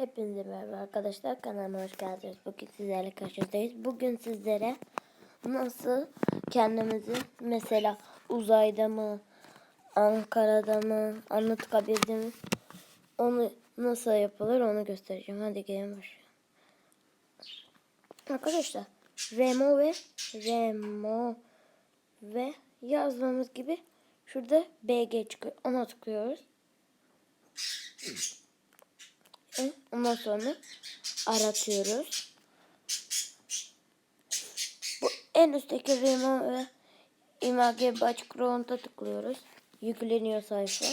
Hepinize merhaba arkadaşlar. Kanalıma hoş geldiniz. Bugün sizlerle karşınızdayız. Bugün sizlere nasıl kendimizi mesela uzayda mı, Ankara'da mı, Anıtkabir'de mi onu nasıl yapılır onu göstereceğim. Hadi gelin başlayalım. Arkadaşlar Remo ve Remo ve yazdığımız gibi şurada BG çıkıyor. Ona tıklıyoruz. Ve Ondan sonra aratıyoruz. Bu en üstteki Remo ve Image Background'a tıklıyoruz. Yükleniyor sayfa.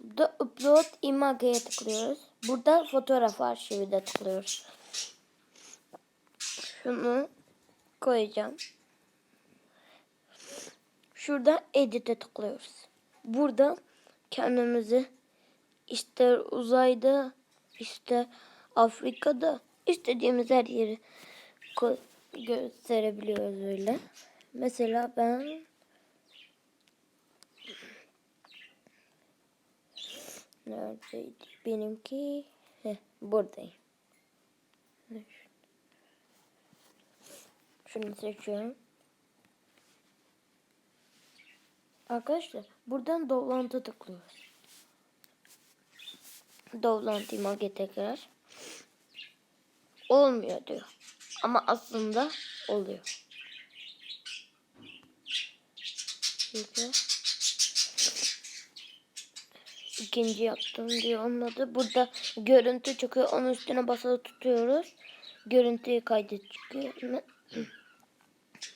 Burada Upload Image'ye tıklıyoruz. Burada fotoğraf arşivi de tıklıyoruz. Şunu koyacağım. Şurada Edit'e tıklıyoruz. Burada kendimizi ister uzayda, ister Afrika'da istediğimiz her yeri gösterebiliyoruz öyle. Mesela ben neredeydi benimki? Heh, buradayım. Şunu seçiyorum. Arkadaşlar buradan dolantı tıklıyoruz. Dolantı image tekrar. Olmuyor diyor. Ama aslında oluyor. Şöyle. İkinci yaptım diyor onun adı. Burada görüntü çıkıyor. Onun üstüne basılı tutuyoruz. Görüntüyü kaydet çıkıyor. Me-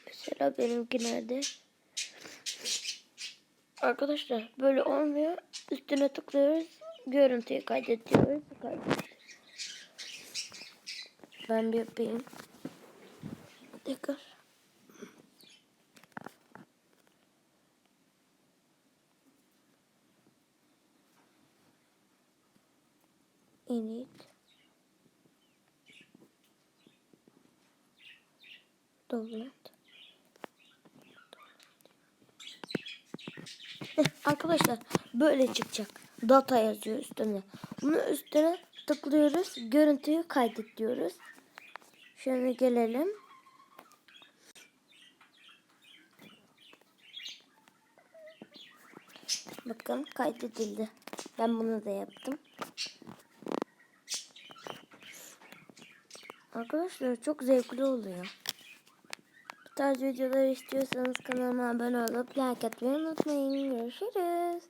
Mesela benimki nerede? Arkadaşlar böyle olmuyor. Üstüne tıklıyoruz. Görüntüyü kaydediyoruz. Kaydediyoruz. Ben bir yapayım. Tekrar. Init. Download. Heh, Arkadaşlar böyle çıkacak. Data yazıyor üstüne. Bunu üstüne tıklıyoruz. Görüntüyü kaydet diyoruz. Şöyle gelelim. Bakın kaydedildi. Ben bunu da yaptım. Arkadaşlar çok zevkli oluyor. Bu tarz videolar istiyorsanız kanalıma abone olup like atmayı unutmayın. Görüşürüz.